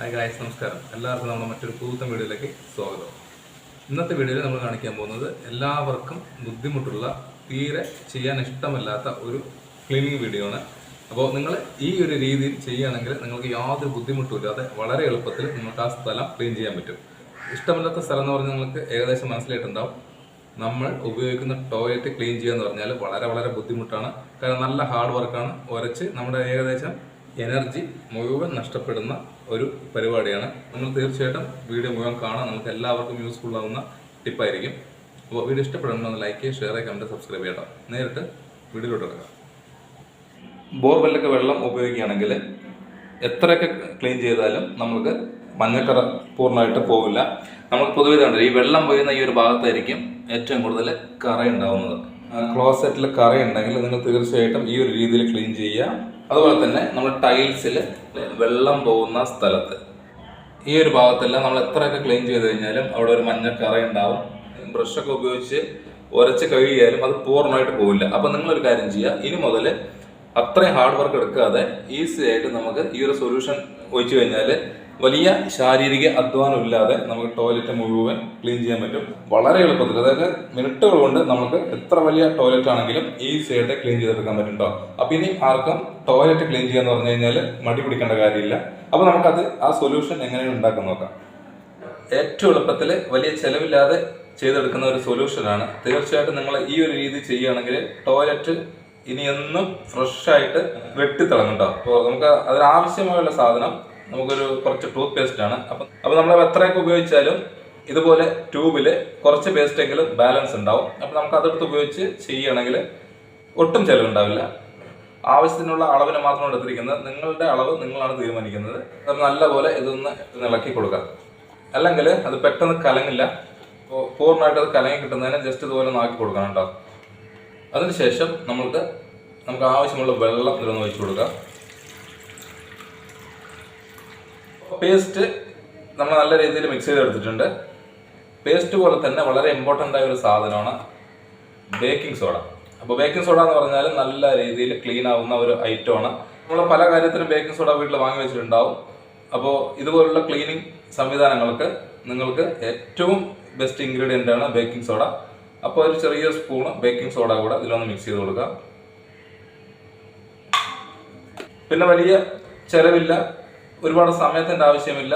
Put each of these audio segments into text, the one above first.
Hi guys നമസ്കാരം. എല്ലാവർക്കും നമ്മുടെ മറ്റൊരു പുതുത്ത വീഡിയോയിലേക്ക് സ്വാഗതം. ഇന്നത്തെ വീഡിയോയിൽ നമ്മൾ കാണിക്കാൻ പോകുന്നത് എല്ലാവർക്കും ബുദ്ധിമുട്ടുള്ള തീരെ ചെയ്യാൻ ഇഷ്ടമല്ലാത്ത ഒരു ക്ലീനിങ് വീഡിയോ ആണ്. അപ്പോൾ നിങ്ങൾ ഈ ഒരു രീതിയിൽ ചെയ്യുകയാണെങ്കിൽ നിങ്ങൾക്ക് യാതൊരു ബുദ്ധിമുട്ടുമില്ലാതെ വളരെ എളുപ്പത്തിൽ നിങ്ങൾക്ക് ആ സ്ഥലം ക്ലീൻ ചെയ്യാൻ പറ്റും. ഇഷ്ടമല്ലാത്ത സ്ഥലം എന്ന് പറഞ്ഞാൽ നിങ്ങൾക്ക് ഏകദേശം മനസ്സിലായിട്ടുണ്ടാവും. നമ്മൾ ഉപയോഗിക്കുന്ന ടോയ്ലറ്റ് ക്ലീൻ ചെയ്യുക എന്ന് പറഞ്ഞാൽ വളരെ വളരെ ബുദ്ധിമുട്ടാണ്. കാരണം നല്ല ഹാർഡ് വർക്കാണ് ഉരച്ച് നമ്മുടെ ഏകദേശം എനർജി മുഴുവൻ നഷ്ടപ്പെടുന്ന ഒരു പരിപാടിയാണ്. നിങ്ങൾ തീർച്ചയായിട്ടും വീഡിയോ മുഴുവൻ കാണാൻ നമുക്ക് എല്ലാവർക്കും യൂസ്ഫുൾ ആവുന്ന ടിപ്പായിരിക്കും അപ്പോൾ വീഡിയോ ഇഷ്ടപ്പെടുന്ന ലൈക്ക് ഷെയർ കമന്റ് സബ്സ്ക്രൈബ് ചെയ്യട്ടോ നേരിട്ട് വീഡിയോയിലോട്ട് കിടക്കാം. ബോർവെല്ലൊക്കെ വെള്ളം ഉപയോഗിക്കുകയാണെങ്കിൽ എത്രയൊക്കെ ക്ലീൻ ചെയ്താലും നമുക്ക് മഞ്ഞക്കറ പൂർണമായിട്ട് പോകില്ല നമ്മൾ പൊതുവെ ഇതുണ്ട് ഈ വെള്ളം പോയുന്ന ഈ ഒരു ഭാഗത്തായിരിക്കും ഏറ്റവും കൂടുതൽ കറ ഉണ്ടാവുന്നത് ക്ലോസറ്റിൽ കറ ഉണ്ടെങ്കിൽ നിങ്ങൾ തീർച്ചയായിട്ടും ഈ ഒരു രീതിയിൽ ക്ലീൻ ചെയ്യുക. അതുപോലെ തന്നെ നമ്മൾ ടൈൽസിൽ വെള്ളം പോകുന്ന സ്ഥലത്ത്. ഈ ഒരു ഭാഗത്തെല്ലാം നമ്മൾ എത്രയൊക്കെ ക്ലീൻ ചെയ്ത് കഴിഞ്ഞാലും അവിടെ ഒരു മഞ്ഞ കറ ഉണ്ടാവും. ബ്രഷൊക്കെ ഉപയോഗിച്ച് ഉരച്ച് കഴുകിയാലും അത് പൂർണമായിട്ട് പോവില്ല. അപ്പം നിങ്ങളൊരു കാര്യം ചെയ്യുക. ഇനി മുതൽ അത്രയും ഹാർഡ് വർക്ക് എടുക്കാതെ ഈസി ആയിട്ട് നമുക്ക് ഈ ഒരു സൊല്യൂഷൻ ഒഴിച്ചു കഴിഞ്ഞാൽ വലിയ ശാരീരിക അധ്വാനം ഇല്ലാതെ നമുക്ക് ടോയ്ലറ്റ് മുഴുവൻ ക്ലീൻ ചെയ്യാൻ പറ്റും. വളരെ എളുപ്പത്തിൽ. അതായത് മിനിറ്റുകൾ കൊണ്ട് നമുക്ക് എത്ര വലിയ ടോയ്ലറ്റ് ആണെങ്കിലും ഈസി ആയിട്ട് ക്ലീൻ ചെയ്തെടുക്കാൻ പറ്റും കേട്ടോ ഇനി ആർക്കും ടോയ്ലറ്റ് ക്ലീൻ ചെയ്യാന്ന് പറഞ്ഞു കഴിഞ്ഞാൽ മടി പിടിക്കേണ്ട കാര്യമില്ല. അപ്പൊ നമുക്കത് ആ സൊല്യൂഷൻ എങ്ങനെ ഉണ്ടാക്കാൻ നോക്കാം. ഏറ്റവും എളുപ്പത്തിൽ വലിയ ചെലവില്ലാതെ ചെയ്തെടുക്കുന്ന ഒരു സൊല്യൂഷനാണ് തീർച്ചയായിട്ടും നിങ്ങൾ ഈ ഒരു രീതി ചെയ്യുകയാണെങ്കിൽ ടോയ്ലറ്റ് ഇനി എന്നും ഫ്രഷ് ആയിട്ട് വെട്ടിത്തിളങ്ങും അപ്പോൾ നമുക്ക് അതിനാവശ്യമായുള്ള സാധനം നമുക്കൊരു കുറച്ച് ടൂത്ത് പേസ്റ്റ് ആണ്. അപ്പം അപ്പം നമ്മൾ എത്രയൊക്കെ ഉപയോഗിച്ചാലും ഇതുപോലെ ട്യൂബിൽ കുറച്ച് പേസ്റ്റെങ്കിലും ബാലൻസ് ഉണ്ടാവും. അപ്പം നമുക്ക് അതെടുത്ത് ഉപയോഗിച്ച് ചെയ്യുകയാണെങ്കിൽ ഒട്ടും ചിലവുണ്ടാവില്ല. ആവശ്യത്തിനുള്ള അളവിന് മാത്രം എടുത്തിരിക്കുന്നത്. നിങ്ങളുടെ അളവ് നിങ്ങളാണ് തീരുമാനിക്കുന്നത്. അത് നല്ലപോലെ ഇതൊന്ന് ഇളക്കി കൊടുക്കാം അല്ലെങ്കിൽ അത് പെട്ടെന്ന് കലങ്ങില്ല. അപ്പോൾ പൂർണമായിട്ട് അത് കലങ്ങി കിട്ടുന്നതിന് ജസ്റ്റ് ഇതുപോലെ ഒന്ന് കൊടുക്കണം കേട്ടോ. അതിനുശേഷം നമ്മൾക്ക് നമുക്ക് ആവശ്യമുള്ള വെള്ളം ഇതിലൊന്ന് ഒഴിച്ചു കൊടുക്കാം. പേസ്റ്റ് നമ്മൾ നല്ല രീതിയിൽ മിക്സ് ചെയ്തെടുത്തിട്ടുണ്ട്. പേസ്റ്റ് പോലെ തന്നെ വളരെ ഇമ്പോർട്ടന്റ് ആയ ഒരു സാധനമാണ് ബേക്കിംഗ് സോഡ അപ്പോൾ ബേക്കിംഗ് സോഡ എന്ന് പറഞ്ഞാൽ നല്ല രീതിയിൽ ക്ലീൻ ആവുന്ന ഒരു ഐറ്റമാണ് നമ്മൾ പല കാര്യത്തിനും ബേക്കിംഗ് സോഡ വീട്ടിൽ വാങ്ങി വെച്ചിട്ടുണ്ടാവും. അപ്പോൾ ഇതുപോലുള്ള ക്ലീനിങ് സംവിധാനങ്ങൾക്ക് നിങ്ങൾക്ക് ഏറ്റവും ബെസ്റ്റ് ഇൻഗ്രീഡിയന്റ് ആണ് ബേക്കിംഗ് സോഡ അപ്പോൾ ഒരു ചെറിയ സ്പൂണ് ബേക്കിംഗ് സോഡ കൂടെ ഇതിലൊന്ന് മിക്സ് ചെയ്ത് കൊടുക്കുക പിന്നെ വലിയ ചെലവില്ല. ഒരുപാട് സമയത്തിന്റെ ആവശ്യമില്ല.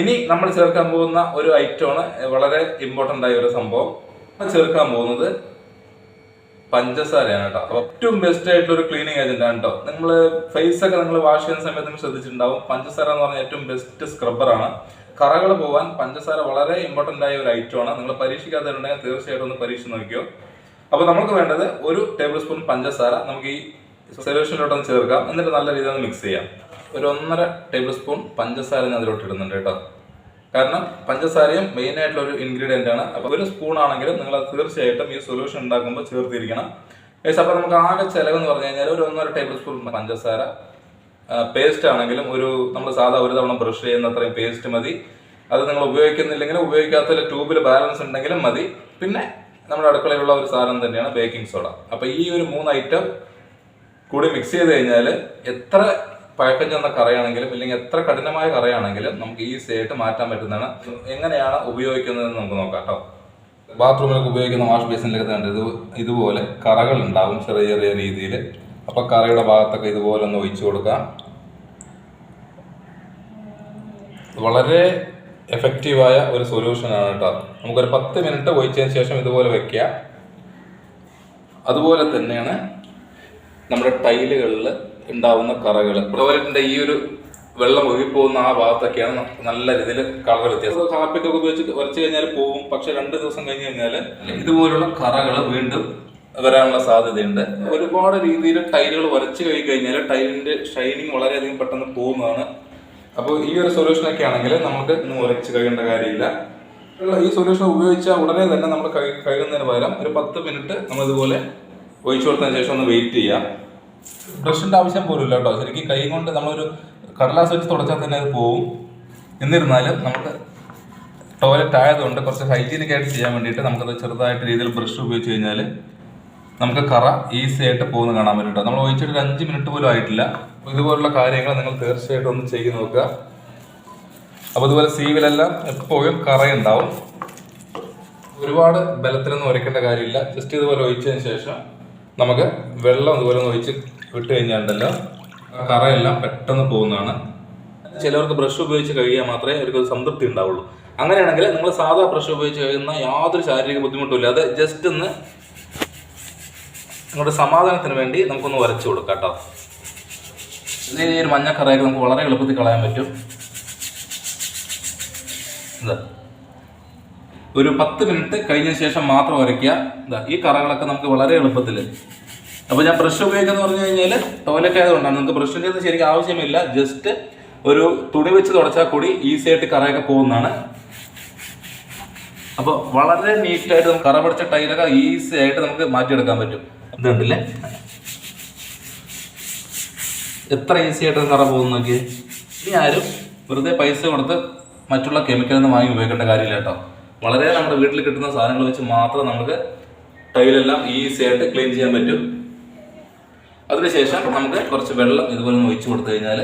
ഇനി നമ്മൾ ചേർക്കാൻ പോകുന്ന ഒരു ഐറ്റമാണ് വളരെ ഇമ്പോർട്ടന്റ് ആയ ഒരു സംഭവം. ചേർക്കാൻ പോകുന്നത് പഞ്ചസാരയാണ് കേട്ടോ. അപ്പൊ ഏറ്റവും ബെസ്റ്റ് ആയിട്ടുള്ള ഒരു ക്ലീനിങ് ഏജന്റ് ആണ് കേട്ടോ. നിങ്ങൾ ഫേസ് ഒക്കെ നിങ്ങൾ വാഷ് ചെയ്യുന്ന സമയത്ത് നിങ്ങൾ ശ്രദ്ധിച്ചിട്ടുണ്ടാവും. പഞ്ചസാര എന്ന് പറഞ്ഞ ഏറ്റവും ബെസ്റ്റ് സ്ക്രബ്ബറാണ് കറകൾ പോവാൻ പഞ്ചസാര വളരെ ഇമ്പോർട്ടന്റ് ആയ ഒരു ഐറ്റമാണ് നിങ്ങൾ പരീക്ഷിക്കാത്തവരുണ്ടെങ്കിൽ തീർച്ചയായിട്ടും ഒന്ന് പരീക്ഷിച്ച് നോക്കിയോ. അപ്പൊ നമുക്ക് വേണ്ടത് ഒരു ടേബിൾ സ്പൂൺ പഞ്ചസാര. നമുക്ക് ഈ സൊല്യൂഷനിലോട്ടൊന്ന് ചേർക്കാം. എന്നിട്ട് നല്ല രീതിയിൽ മിക്സ് ചെയ്യാം. ഒരു ഒന്നര ടേബിൾ സ്പൂൺ പഞ്ചസാര ഞാൻ അതിലോട്ട് ഇടുന്നുണ്ട് കേട്ടോ. കാരണം പഞ്ചസാരയും മെയിൻ ആയിട്ടുള്ള ഒരു ഇൻഗ്രീഡിയന്റ് ആണ്. അപ്പോൾ ഒരു സ്പൂൺ ആണെങ്കിലും നിങ്ങൾ അത് തീർച്ചയായിട്ടും ഈ സൊല്യൂഷൻ ഉണ്ടാക്കുമ്പോൾ ചേർത്തിരിക്കണം. ഏകദേശം അപ്പോൾ നമുക്ക് ആകെ ചിലവ് എന്ന് പറഞ്ഞു കഴിഞ്ഞാൽ ഒരു ഒന്നര ടേബിൾ സ്പൂൺ പഞ്ചസാര പേസ്റ്റ് ആണെങ്കിലും ഒരു നമ്മൾ സാധാ ഒരു തവണ ബ്രഷ് ചെയ്യുന്ന അത്രയും പേസ്റ്റ് മതി. അത് നിങ്ങൾ ഉപയോഗിക്കുന്നില്ലെങ്കിൽ ഉപയോഗിക്കാത്ത ട്യൂബിൽ ബാലൻസ് ഉണ്ടെങ്കിലും മതി. പിന്നെ നമ്മുടെ അടുക്കളയിലുള്ള ഒരു സാധനം തന്നെയാണ് ബേക്കിംഗ് സോഡ അപ്പോൾ ഈ ഒരു മൂന്ന് ഐറ്റം കൂടി മിക്സ് ചെയ്ത് കഴിഞ്ഞാൽ എത്ര പഴക്കം ചെന്ന കറയാണെങ്കിലും ഇല്ലെങ്കിൽ എത്ര കഠിനമായ കറയാണെങ്കിലും നമുക്ക് ഈസി ആയിട്ട് മാറ്റാൻ പറ്റുന്നതാണ്. എങ്ങനെയാണ് ഉപയോഗിക്കുന്നതെന്ന് നമുക്ക് നോക്കാം കേട്ടോ. ബാത്റൂമിലൊക്കെ ഉപയോഗിക്കുന്ന വാഷ് ബേസിനിലൊക്കെ കണ്ട്? ഇത് ഇതുപോലെ കറകൾ ഉണ്ടാവും ചെറിയ ചെറിയ രീതിയിൽ. അപ്പൊ കറയുടെ ഭാഗത്തൊക്കെ ഇതുപോലെ ഒന്ന് ഒഴിച്ചു കൊടുക്കാം വളരെ എഫക്റ്റീവായ ഒരു സൊല്യൂഷനാണ് കേട്ടോ. നമുക്കൊരു പത്ത് മിനിറ്റ് ഒഴിച്ചതിന് ശേഷം ഇതുപോലെ വെക്കുക. അതുപോലെ തന്നെയാണ് നമ്മുടെ ടൈലുകളിൽ ഉണ്ടാവുന്ന കറകൾ ടോയ്ലറ്റിന്റെ ഈ ഒരു വെള്ളം ഒഴുകിപ്പോകുന്ന ആ ഭാഗത്തൊക്കെയാണ് നല്ല രീതിയിൽ കളർ വ്യത്യാസം. കാപ്പിക്കൊക്കെ ഉപയോഗിച്ച് ഉരച്ചു കഴിഞ്ഞാൽ പോകും പക്ഷെ രണ്ട് ദിവസം കഴിഞ്ഞ് കഴിഞ്ഞാൽ ഇതുപോലുള്ള കറകൾ വീണ്ടും വരാനുള്ള സാധ്യതയുണ്ട്. ഒരുപാട് രീതിയിൽ ടൈലുകൾ ഉരച്ചു കഴി കഴിഞ്ഞാൽ ടൈലിന്റെ ഷൈനിങ് വളരെയധികം പെട്ടെന്ന് പോകുന്നതാണ്. അപ്പോൾ ഈ ഒരു സൊല്യൂഷൻ ഒക്കെ ആണെങ്കിൽ നമുക്ക് ഇന്ന് ഉരച്ച് കഴിയേണ്ട കാര്യമില്ല. ഈ സൊല്യൂഷൻ ഉപയോഗിച്ച ഉടനെ തന്നെ നമ്മൾ കഴി- കഴുകുന്നതിന് പകരം ഒരു പത്ത് മിനിറ്റ് നമ്മളിതുപോലെ ഒഴിച്ചു കൊടുത്തതിന് ശേഷം ഒന്ന് വെയിറ്റ് ചെയ്യാം. ബ്രഷിന്റെ ആവശ്യം പോലും കേട്ടോ. ശരിക്കും കൈ കൊണ്ട് നമ്മളൊരു കടലാസ് വെച്ച് തുടച്ചാൽ തന്നെ അത് പോവും. എന്നിരുന്നാലും നമുക്ക് ടോയ്ലറ്റ് ആയതുകൊണ്ട് കുറച്ച് ഹൈജീനിക് ആയിട്ട് ചെയ്യാൻ വേണ്ടിയിട്ട് നമുക്കത് ചെറുതായിട്ട് രീതിയിൽ ബ്രഷ് ഉപയോഗിച്ച് കഴിഞ്ഞാൽ നമുക്ക് കറ ഈസി ആയിട്ട് പോകുന്ന കാണാൻ പറ്റും നമ്മൾ ഒഴിച്ചിട്ട് ഒരു അഞ്ച് മിനിറ്റ് പോലും ആയിട്ടില്ല. ഇതുപോലുള്ള കാര്യങ്ങൾ നിങ്ങൾ തീർച്ചയായിട്ടും ഒന്ന് ചെയ്ത് നോക്കുക. അപ്പോൾ അതുപോലെ സീവിലെല്ലാം എപ്പോഴും കറയുണ്ടാവും. ഒരുപാട് ബലത്തിലൊന്നും ഒരയ്ക്കേണ്ട കാര്യമില്ല. ജസ്റ്റ് ഇതുപോലെ ഒഴിച്ചതിന് ശേഷം നമുക്ക് വെള്ളം ഇതുപോലെ ഒന്ന് ഒഴിച്ച് വിട്ട് കഴിഞ്ഞാണ്ടല്ലോ ഉണ്ടല്ലോ കറയെല്ലാം പെട്ടെന്ന് പോകുന്നതാണ്. ചിലവർക്ക് ബ്രഷ് ഉപയോഗിച്ച് കഴുകിയാൽ മാത്രമേ അവർക്ക് സംതൃപ്തി ഉണ്ടാവുള്ളൂ. അങ്ങനെയാണെങ്കിൽ നിങ്ങൾ സാധാ ബ്രഷ് ഉപയോഗിച്ച് കഴിയുന്ന യാതൊരു ശാരീരിക ബുദ്ധിമുട്ടും അത് ജസ്റ്റ് ഒന്ന് നിങ്ങളുടെ സമാധാനത്തിന് വേണ്ടി നമുക്കൊന്ന് വരച്ചു കൊടുക്കാം കേട്ടോ. ഈ ഒരു മഞ്ഞക്കറയൊക്കെ നമുക്ക് വളരെ എളുപ്പത്തിൽ കളയാൻ പറ്റും. ഇതാ. ഒരു പത്ത് മിനിറ്റ് കഴിഞ്ഞ ശേഷം മാത്രം വരയ്ക്കുക. ഇതാ ഈ കറകളൊക്കെ നമുക്ക് വളരെ എളുപ്പത്തിൽ അപ്പോൾ ഞാൻ ബ്രഷ് ഉപയോഗിക്കുന്നത് പറഞ്ഞു കഴിഞ്ഞാൽ ടോയ്ലറ്റ് ആയതുകൊണ്ടാണ്. നിങ്ങൾക്ക് ബ്രഷിന്റെ ഒന്നും ശരിക്കും ആവശ്യമില്ല. ജസ്റ്റ് ഒരു തുണി വെച്ച് തുടച്ചാൽ കൂടി ഈസി ആയിട്ട് കറയൊക്കെ പോകുന്നതാണ്. അപ്പോൾ വളരെ നീറ്റായിട്ട് നമുക്ക് കറ പിടിച്ച ടൈലൊക്കെ ഈസി ആയിട്ട് നമുക്ക് മാറ്റിയെടുക്കാൻ പറ്റും. ഇതുണ്ടല്ലേ? എത്ര ഈസി ആയിട്ട് കറ പോകുന്നു നോക്കി ഇനി ആരും വെറുതെ പൈസ കൊടുത്ത് മറ്റുള്ള കെമിക്കലൊന്നും വാങ്ങി ഉപയോഗിക്കേണ്ട കാര്യമില്ല കേട്ടോ. വളരെ നമ്മുടെ വീട്ടിൽ കിട്ടുന്ന സാധനങ്ങൾ വെച്ച് മാത്രം നമുക്ക് ടൈലെല്ലാം ഈസി ആയിട്ട് ക്ലീൻ ചെയ്യാൻ പറ്റും. അതിനുശേഷം നമുക്ക് കുറച്ച് വെള്ളം ഇതുപോലെ ഒഴിച്ച് കൊടുത്തു കഴിഞ്ഞാൽ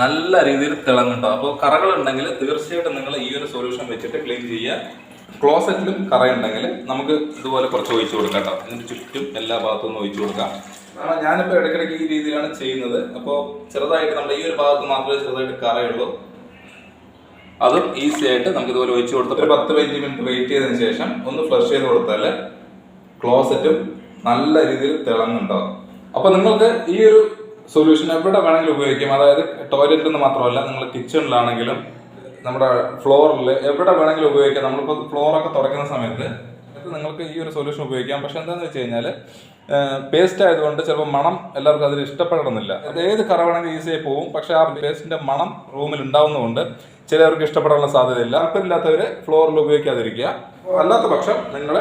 നല്ല രീതിയിൽ തിളങ്ങുണ്ടാവും അപ്പോൾ കറകൾ ഉണ്ടെങ്കിൽ തീർച്ചയായിട്ടും നിങ്ങൾ ഈ ഒരു സൊല്യൂഷൻ വെച്ചിട്ട് ക്ലീൻ ചെയ്യുക. ക്ലോസറ്റിലും കറയുണ്ടെങ്കിൽ നമുക്ക് ഇതുപോലെ കുറച്ച് ഒഴിച്ചു കൊടുക്കാം കേട്ടോ. ഇതിന് ചുറ്റും എല്ലാ ഭാഗത്തും ഒന്ന് ഒഴിച്ചു കൊടുക്കാം. കാരണം ഞാനിപ്പോൾ ഇടയ്ക്കിടയ്ക്ക് ഈ രീതിയിലാണ് ചെയ്യുന്നത്. അപ്പോൾ ചെറുതായിട്ട് നമ്മുടെ ഈ ഒരു ഭാഗത്ത് മാത്രമേ ചെറുതായിട്ട് കറയുള്ളൂ. അതും ഈസി ആയിട്ട് നമുക്ക് ഇതുപോലെ ഒഴിച്ചു കൊടുത്തിട്ട് ഒരു പത്ത് പതിനഞ്ച് മിനിറ്റ് വെയിറ്റ് ചെയ്തതിന് ശേഷം ഒന്ന് ഫ്ലഷ് ചെയ്ത് കൊടുത്താൽ ക്ലോസറ്റും നല്ല രീതിയിൽ തിളങ്ങുണ്ടാവും അപ്പൊ നിങ്ങൾക്ക് ഈ ഒരു സൊല്യൂഷൻ എവിടെ വേണമെങ്കിലും ഉപയോഗിക്കാം. അതായത് ടോയ്ലറ്റിൽ നിന്ന് മാത്രമല്ല നിങ്ങൾ കിച്ചണിലാണെങ്കിലും നമ്മുടെ ഫ്ലോറിൽ എവിടെ വേണമെങ്കിലും ഉപയോഗിക്കാം. നമ്മളിപ്പോൾ ഫ്ലോറൊക്കെ തുടയ്ക്കുന്ന സമയത്ത് നിങ്ങൾക്ക് ഈ ഒരു സൊല്യൂഷൻ ഉപയോഗിക്കാം. പക്ഷെ എന്താണെന്ന് വെച്ച് കഴിഞ്ഞാൽ പേസ്റ്റ് ആയതുകൊണ്ട് ചിലപ്പോൾ മണം എല്ലാവർക്കും അതിൽ ഇഷ്ടപ്പെടണമെന്നില്ല. ഏത് കറ വേണമെങ്കിലും ഈസിയായി പോകും പക്ഷെ ആ പേസ്റ്റിന്റെ മണം റൂമിൽ ഉണ്ടാവുന്നതുകൊണ്ട് ചിലവർക്ക് ഇഷ്ടപ്പെടാനുള്ള സാധ്യതയില്ല. താല്പര്യമില്ലാത്തവർ ഫ്ലോറിൽ ഉപയോഗിക്കാതിരിക്കുക. അല്ലാത്ത പക്ഷം നിങ്ങൾ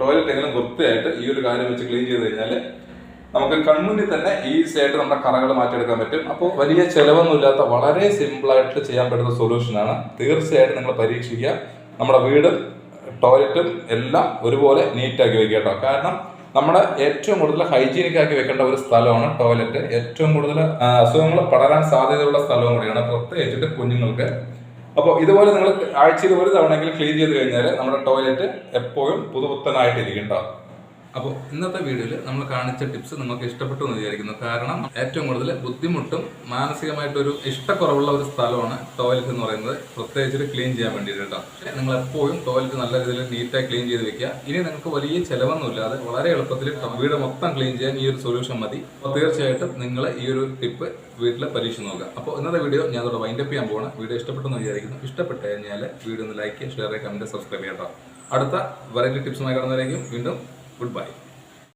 ടോയ്ലറ്റ് എങ്കിലും വൃത്തിയായിട്ട് ഈ ഒരു കാര്യം വെച്ച് ക്ലീൻ ചെയ്ത് കഴിഞ്ഞാൽ നമുക്ക് കൺമുന്നിൽ തന്നെ ഈസി ആയിട്ട് നമ്മുടെ കറകൾ മാറ്റിയെടുക്കാൻ പറ്റും. അപ്പോൾ വലിയ ചിലവൊന്നുമില്ലാത്ത വളരെ സിമ്പിളായിട്ട് ചെയ്യാൻ പറ്റുന്ന സൊല്യൂഷനാണ് തീർച്ചയായിട്ടും നിങ്ങൾ പരീക്ഷിക്കുക. നമ്മുടെ വീടും ടോയ്ലറ്റും എല്ലാം ഒരുപോലെ നീറ്റാക്കി വെക്കുക കേട്ടോ. കാരണം നമ്മുടെ ഏറ്റവും കൂടുതൽ ഹൈജീനിക് ആക്കി വെക്കേണ്ട ഒരു സ്ഥലമാണ് ടോയ്ലറ്റ് ഏറ്റവും കൂടുതൽ അസുഖങ്ങൾ പടരാൻ സാധ്യതയുള്ള സ്ഥലവും കൂടിയാണ്. പ്രത്യേകിച്ചിട്ട് കുഞ്ഞുങ്ങൾക്ക് അപ്പോൾ ഇതുപോലെ നിങ്ങൾ ആഴ്ചയിൽ ഒരു തവണയെങ്കിലും ക്ലീൻ ചെയ്ത് കഴിഞ്ഞാൽ നമ്മുടെ ടോയ്ലറ്റ് എപ്പോഴും പുതുപുത്തനായിട്ടിരിക്കും കേട്ടോ അപ്പോൾ ഇന്നത്തെ വീഡിയോയിൽ നമ്മൾ കാണിച്ച ടിപ്സ് നിങ്ങൾക്ക് ഇഷ്ടപ്പെട്ടു എന്ന് വിചാരിക്കുന്നു. കാരണം ഏറ്റവും കൂടുതൽ ബുദ്ധിമുട്ടും മാനസികമായിട്ടൊരു ഇഷ്ടക്കുറവുള്ള ഒരു സ്ഥലമാണ് ടോയ്ലറ്റ് എന്ന് പറയുന്നത്. പ്രത്യേകിച്ച് ക്ലീൻ ചെയ്യാൻ വേണ്ടിയിട്ട് കേട്ടോ. നിങ്ങൾ എപ്പോഴും ടോയ്ലറ്റ് നല്ല രീതിയിൽ നീറ്റായി ക്ലീൻ ചെയ്ത് വെക്കുക. ഇനി നിങ്ങൾക്ക് വലിയ ചിലവൊന്നുമില്ലാതെ വളരെ എളുപ്പത്തിൽ വീട് മൊത്തം ക്ലീൻ ചെയ്യാൻ ഈ ഒരു സൊല്യൂഷൻ മതി. അപ്പോൾ തീർച്ചയായിട്ടും നിങ്ങൾ ഈ ഒരു ടിപ്പ് വീട്ടിൽ പരീക്ഷ നോക്കുക. അപ്പോൾ ഇന്നത്തെ വീഡിയോ ഞാൻ അതോടെ വൈൻഡപ്പ് ചെയ്യാൻ പോകണം വീഡിയോ ഇഷ്ടപ്പെട്ടെന്ന് വിചാരിക്കുന്നു. ഇഷ്ടപ്പെട്ട് കഴിഞ്ഞാൽ വീഡിയോ ഒന്ന് ലൈക്ക് ചെയ്യുക ഷെയർ ചെയ്യുക കമന്റ് സബ്സ്ക്രൈബ് ചെയ്യാം അടുത്ത വെറൈറ്റി ടിപ്സുമായി കടന്നവരേക്കും. വീണ്ടും Goodbye.